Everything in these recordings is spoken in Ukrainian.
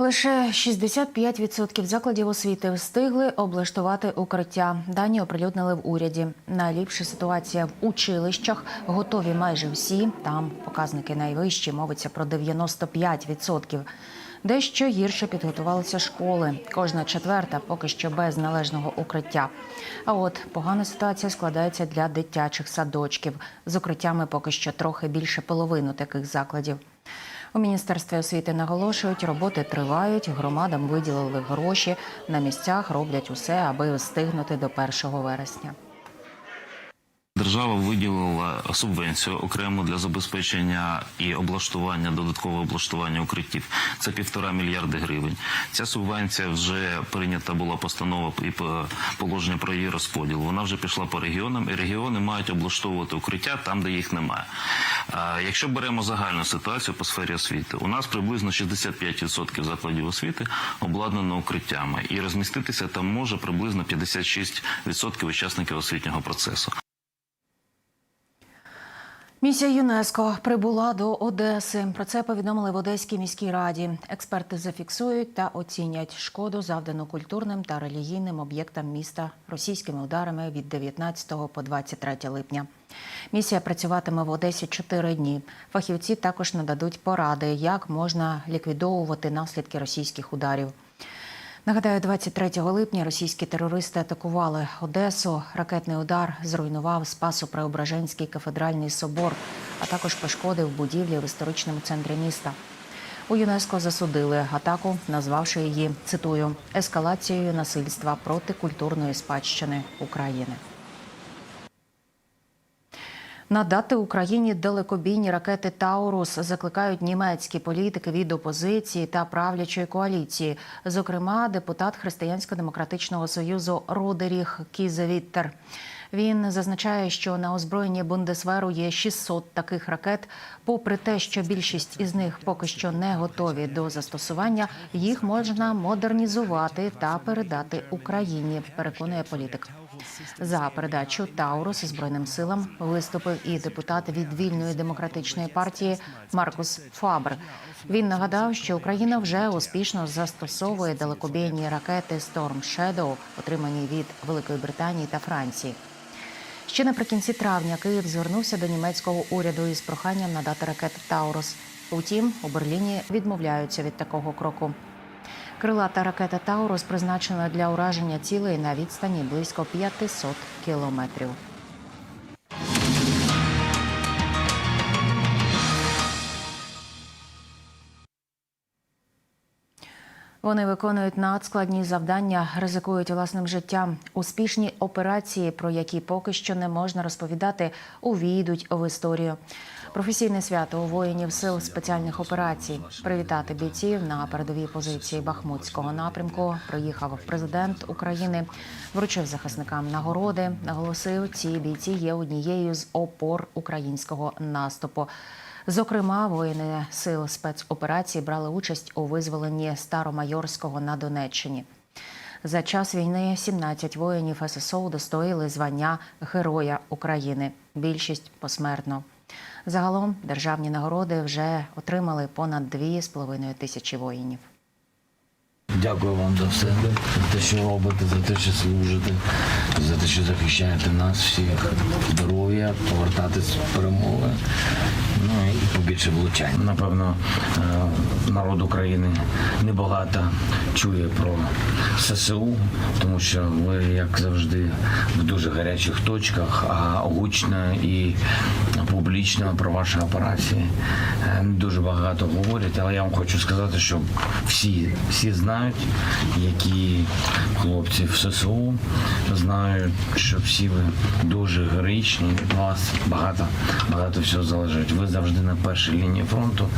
Лише 65% закладів освіти встигли облаштувати укриття. Дані оприлюднили в уряді. Найліпша ситуація в училищах. Готові майже всі. Там показники найвищі. Мовиться про 95%. Дещо гірше підготувалися школи. Кожна четверта поки що без належного укриття. А от погана ситуація складається для дитячих садочків. З укриттями поки що трохи більше половини таких закладів. У міністерстві освіти наголошують, роботи тривають. Громадам виділили гроші. На місцях роблять усе, аби встигнути до 1 вересня. Держава виділила субвенцію окремо для забезпечення і облаштування додаткового облаштування укриттів. Це півтора мільярди гривень. Ця субвенція вже прийнята була постанова і по- положення про її розподіл. Вона вже пішла по регіонам, і регіони мають облаштовувати укриття там, де їх немає. Якщо беремо загальну ситуацію по сфері освіти, у нас приблизно 65% закладів освіти обладнано укриттями, і розміститися там може приблизно 56% учасників освітнього процесу. Місія ЮНЕСКО прибула до Одеси. Про це повідомили в Одеській міській раді. Експерти зафіксують та оцінять шкоду, завдану культурним та релігійним об'єктам міста російськими ударами від 19 по 23 липня. Місія працюватиме в Одесі чотири дні. Фахівці також нададуть поради, як можна ліквідовувати наслідки російських ударів. Нагадаю, 23 липня російські терористи атакували Одесу. Ракетний удар зруйнував Спасо-Преображенський кафедральний собор, а також пошкодив будівлі в історичному центрі міста. У ЮНЕСКО засудили атаку, назвавши її цитую ескалацією насильства проти культурної спадщини України. Надати Україні далекобійні ракети Таурус закликають німецькі політики від опозиції та правлячої коаліції, зокрема депутат Християнсько-демократичного союзу Родеріх Кізевіттер. Він зазначає, що на озброєнні Бундесверу є 600 таких ракет. Попри те, що більшість із них поки що не готові до застосування, їх можна модернізувати та передати Україні. Переконує політик. За передачу Таурус збройним силам виступив і депутат від вільної демократичної партії Маркус Фабр. Він нагадав, що Україна вже успішно застосовує далекобійні ракети Storm Shadow, отримані від Великої Британії та Франції. Ще наприкінці травня Київ звернувся до німецького уряду із проханням надати ракети Таурус. Утім, у Берліні відмовляються від такого кроку. Крилата ракета Таурус призначена для ураження цілей на відстані близько 500 кілометрів. Вони виконують надскладні завдання, ризикують власним життям. Успішні операції, про які поки що не можна розповідати, увійдуть в історію. Професійне свято у воїнів сил спеціальних операцій. Привітати бійців на передовій позиції Бахмутського напрямку. Приїхав президент України, вручив захисникам нагороди. Наголосив, ці бійці є однією з опор українського наступу. Зокрема, воїни сил спецоперацій брали участь у визволенні Старомайорського на Донеччині. За час війни 17 воїнів ССО удостоїли звання Героя України. Більшість посмертно. Загалом державні нагороди вже отримали понад 2,5 тисячі воїнів. Дякую вам за все, за те, що робите, за те, що служите, за те, що захищаєте нас всіх. Здоров'я, повертатись перемоги. Ну і побільше влучань. Напевно, е, народ України небагато чує про ССУ, тому що ви, як завжди, в дуже гарячих точках, а гучно і публічно про ваші операції е, дуже багато говорять, але я вам хочу сказати, що всі, всі знають, які хлопці в ССУ знають, що всі ви дуже героїчні. Від вас багато багато всього залежить. Ви завжди на першій лінії фронту.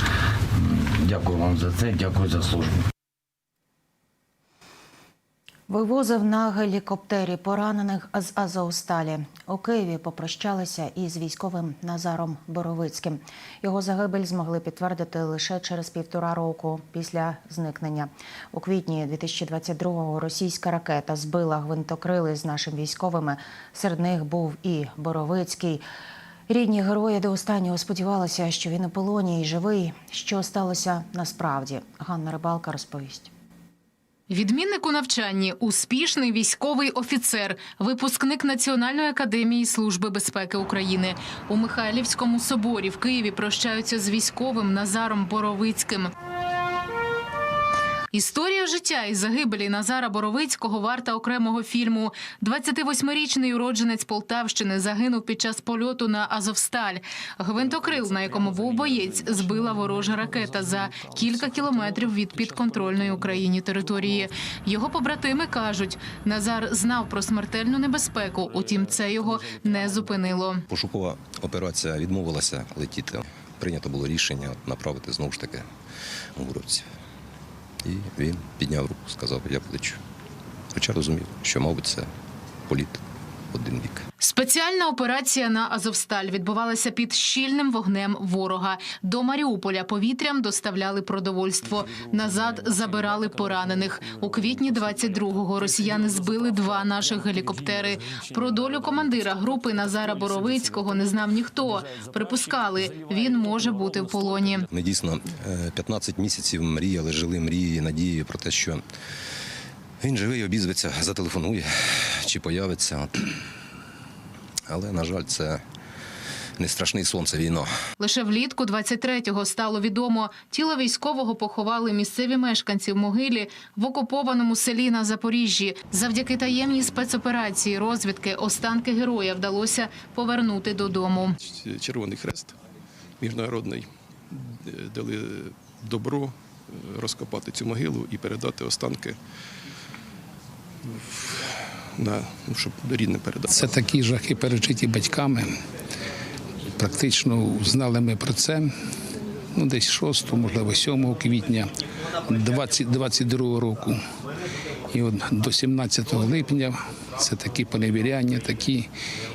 Дякую вам за це, дякую за службу. Вивозив на гелікоптері поранених з Азовсталі. У Києві попрощалися із військовим Назаром Боровицьким. Його загибель змогли підтвердити лише через півтора року після зникнення. У квітні 2022-го російська ракета збила гвинтокрили з нашими військовими. Серед них був і Боровицький. Рідні герої до останнього сподівалися, що він у полоні і живий. Що сталося насправді? Ганна Рибалка розповість. Відмінник у навчанні, успішний військовий офіцер, випускник Національної академії служби безпеки України. У Михайлівському соборі в Києві прощаються з військовим Назаром Боровицьким. Історія життя і загибелі Назара Боровицького варта окремого фільму. 28-річний уродженець Полтавщини загинув під час польоту на Азовсталь. Гвинтокрил, на якому був боєць, збила ворожа ракета за кілька кілометрів від підконтрольної Україні території. Його побратими кажуть, Назар знав про смертельну небезпеку, утім, це його не зупинило. Пошукова операція відмовилася летіти. Прийнято було рішення направити знову ж таки гуровців. І він підняв руку, сказав, я плечу. Хоча розумів, що, мабуть, це політ один бік. Спеціальна операція на Азовсталь відбувалася під щільним вогнем ворога. До Маріуполя повітрям доставляли продовольство. Назад забирали поранених. У квітні 22-го росіяни збили два наших гелікоптери. Про долю командира групи Назара Боровицького не знав ніхто. Припускали, він може бути в полоні. Ми дійсно е, 15 місяців мріяли, жили мрії, надії про те, що він живий, обізветься, зателефонує чи появиться. Але, на жаль, це не страшний сон, це війна. Лише влітку 23-го стало відомо, тіло військового поховали місцеві мешканці в могилі в окупованому селі на Запоріжжі. Завдяки таємній спецоперації розвідки останки героя вдалося повернути додому. Червоний Хрест міжнародний е, дали добро е, розкопати цю могилу і передати останки в- на ну, щоб рідне передати. Це такі жахи пережиті батьками. Практично знали ми про це ну, десь 6, можливо, 7 квітня 2022 року. І от до 17 липня це такі поневіряння, такі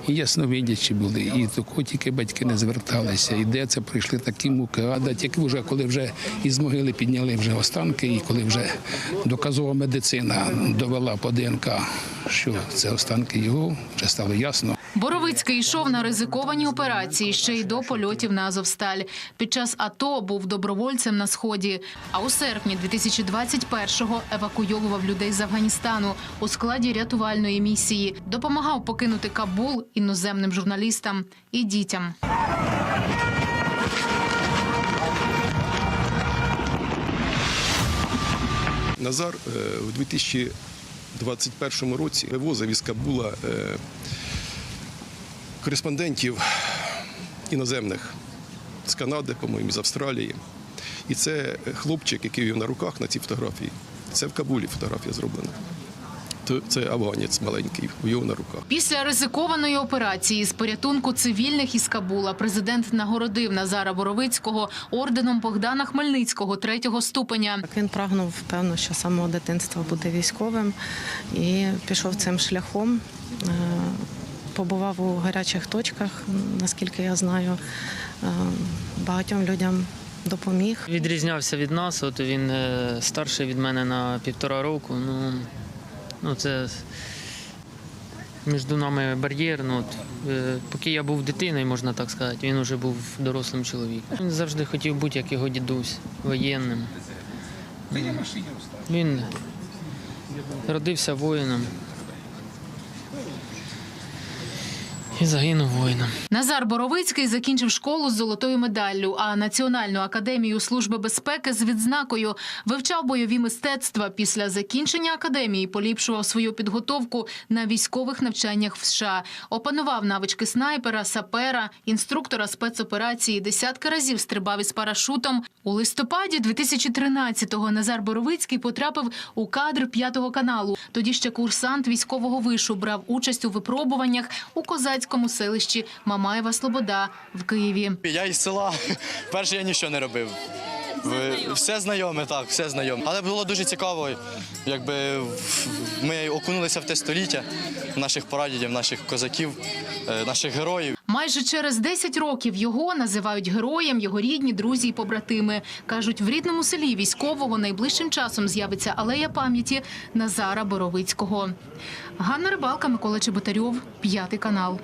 і ясновидячі були. І до кого батьки не зверталися. І де це прийшли такі муки. А де тільки вже коли вже із могили підняли вже останки, і коли вже доказова медицина довела по ДНК, що це останки його, вже стало ясно. Боровицький йшов на ризиковані операції ще й до польотів на Азовсталь. Під час АТО був добровольцем на сході. А у серпні 2021-го евакуйовував людей з Афганістану у складі рятувальної місії. Допомагав покинути Кабул іноземним журналістам і дітям. Назар е, у 2021 році вивозив із Кабула е, кореспондентів іноземних з Канади, по-моєму, з Австралії. І це хлопчик, який він на руках на цій фотографії. Це в Кабулі фотографія зроблена. Це афганець маленький, у його на руках. Після ризикованої операції з порятунку цивільних із Кабула президент нагородив Назара Боровицького орденом Богдана Хмельницького третього ступеня. Він прагнув, певно, що з самого дитинства буде військовим і пішов цим шляхом. Побував у гарячих точках, наскільки я знаю, Е, багатьом людям допоміг. Відрізнявся від нас, от він е, старший від мене на півтора року. Ну, ну це між нами бар'єр. Ну, от, е, поки я був дитиною, можна так сказати, він вже був дорослим чоловіком. Він завжди хотів бути, як його дідусь, воєнним. Він родився воїном. І загинув воїном. Назар Боровицький закінчив школу з золотою медаллю, а Національну академію служби безпеки з відзнакою вивчав бойові мистецтва. Після закінчення академії поліпшував свою підготовку на військових навчаннях в США. Опанував навички снайпера, сапера, інструктора спецоперації. Десятки разів стрибав із парашутом. У листопаді 2013-го Назар Боровицький потрапив у кадр п'ятого каналу. Тоді ще курсант військового вишу брав участь у випробуваннях у козацькому селищі Мамаєва Слобода в Києві. Я із села. Перше я нічого не робив. Все знайоме, так, все знайоме. Але було дуже цікаво, якби ми окунулися в те століття наших прадідів, наших козаків, е, наших героїв. Майже через 10 років його називають героєм, його рідні, друзі і побратими. Кажуть, в рідному селі військового найближчим часом з'явиться алея пам'яті Назара Боровицького. Ганна Рибалка, Микола Чеботарьов, п'ятий канал.